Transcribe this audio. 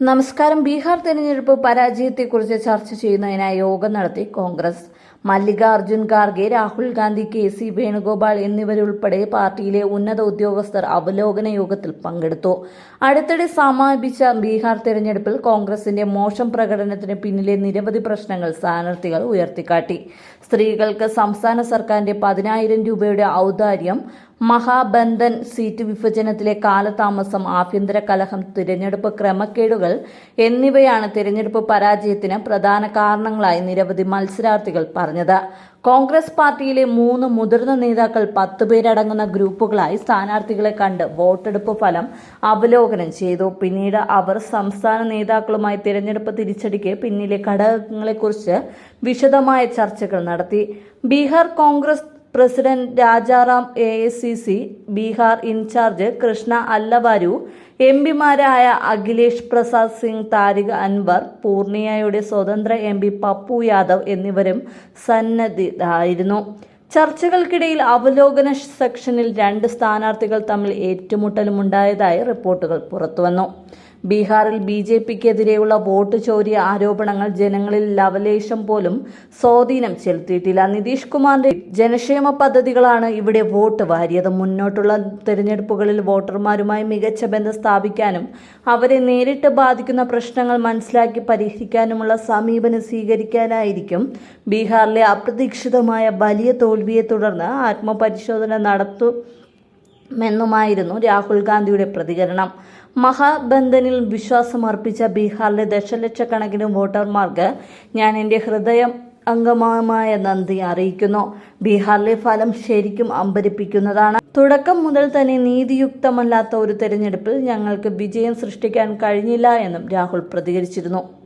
നമസ്കാരം. ബീഹാർ തെരഞ്ഞെടുപ്പ് പരാജയത്തെക്കുറിച്ച് ചർച്ച ചെയ്യുന്നതിനായി യോഗം നടത്തി Congress. Mallikarjun Kharge Rahul Gandhi K C Venugopal എന്നിവരുൾപ്പെടെ പാർട്ടിയിലെ ഉന്നത ഉദ്യോഗസ്ഥർ അവലോകന യോഗത്തിൽ പങ്കെടുത്തു. അടുത്തിടെ സമാപിച്ച ബീഹാർ തെരഞ്ഞെടുപ്പിൽ കോൺഗ്രസിന്റെ മോശം പ്രകടനത്തിന് പിന്നിലെ നിരവധി പ്രശ്നങ്ങൾ സ്ഥാനാർത്ഥികൾ ഉയർത്തിക്കാട്ടി. സ്ത്രീകൾക്ക് സംസ്ഥാന സർക്കാരിന്റെ പതിനായിരം രൂപയുടെ ഔദാര്യം മഹാബന്ധൻ സീറ്റ് വിഭജനത്തിലെ കാലതാമസം ആഭ്യന്തര കലഹം തിരഞ്ഞെടുപ്പ് ക്രമക്കേടുകൾ എന്നിവയാണ് തിരഞ്ഞെടുപ്പ് പരാജയത്തിന് പ്രധാന കാരണങ്ങളായി നിരവധി മത്സരാർത്ഥികൾ പറഞ്ഞത്. കോൺഗ്രസ് പാർട്ടിയിലെ മൂന്ന് മുതിർന്ന നേതാക്കൾ പത്ത് പേരടങ്ങുന്ന ഗ്രൂപ്പുകളായി സ്ഥാനാർത്ഥികളെ കണ്ട് വോട്ടെടുപ്പ് ഫലം അവലോകനം ചെയ്തു. പിന്നീട് അവർ സംസ്ഥാന നേതാക്കളുമായി തിരഞ്ഞെടുപ്പ് തിരിച്ചടിക്ക് പിന്നിലെ ഘടകങ്ങളെക്കുറിച്ച് വിശദമായ ചർച്ചകൾ നടത്തി. Bihar Congress president Rajaram A S C C Bihar incharge Krishna Allavaru M പിമാരായ Akhilesh Prasad Singh Tariq Anwar പൂർണിയയുടെ സ്വതന്ത്ര എം പി പപ്പു യാദവ് എന്നിവരും സന്നദ്ധരായിരുന്നു ചർച്ചകൾക്കിടയിൽ അവലോകന സെക്ഷനിൽ രണ്ട് സ്ഥാനാർത്ഥികൾ തമ്മിൽ ഏറ്റുമുട്ടലുമുണ്ടായതായി റിപ്പോർട്ടുകൾ പുറത്തുവന്നു. ബീഹാറിൽ ബി ജെ പിക്കെതിരെയുള്ള വോട്ട് ചോരിയ ആരോപണങ്ങൾ ജനങ്ങളിൽ ലവലേശം പോലും സ്വാധീനം ചെലുത്തിയിട്ടില്ല. നിതീഷ് കുമാറിന്റെ ജനക്ഷേമ പദ്ധതികളാണ് ഇവിടെ വോട്ട് വാരിയത്. മുന്നോട്ടുള്ള തെരഞ്ഞെടുപ്പുകളിൽ വോട്ടർമാരുമായി മികച്ച ബന്ധം സ്ഥാപിക്കാനും അവരെ നേരിട്ട് ബാധിക്കുന്ന പ്രശ്നങ്ങൾ മനസ്സിലാക്കി പരിഹരിക്കാനുമുള്ള സമീപനം സ്വീകരിക്കാനായിരിക്കും ബീഹാറിലെ അപ്രതീക്ഷിതമായ വലിയ തോൽവിയെ തുടർന്ന് ആത്മപരിശോധന നടത്തും മെന്നുമായിരുന്നു രാഹുൽ ഗാന്ധിയുടെ പ്രതികരണം. മഹാബന്ധനിൽ വിശ്വാസമർപ്പിച്ച ബീഹാറിലെ ദശലക്ഷക്കണക്കിന് വോട്ടർമാർക്ക് ഞാൻ എന്റെ ഹൃദയം അംഗമായ നന്ദി അറിയിക്കുന്നു. ബീഹാറിലെ ഫലം ശരിക്കും അമ്പരിപ്പിക്കുന്നതാണ്. തുടക്കം മുതൽ തന്നെ നീതിയുക്തമല്ലാത്ത ഒരു തെരഞ്ഞെടുപ്പിൽ ഞങ്ങൾക്ക് വിജയം സൃഷ്ടിക്കാൻ കഴിഞ്ഞില്ല എന്നും രാഹുൽ പ്രതികരിച്ചിരുന്നു.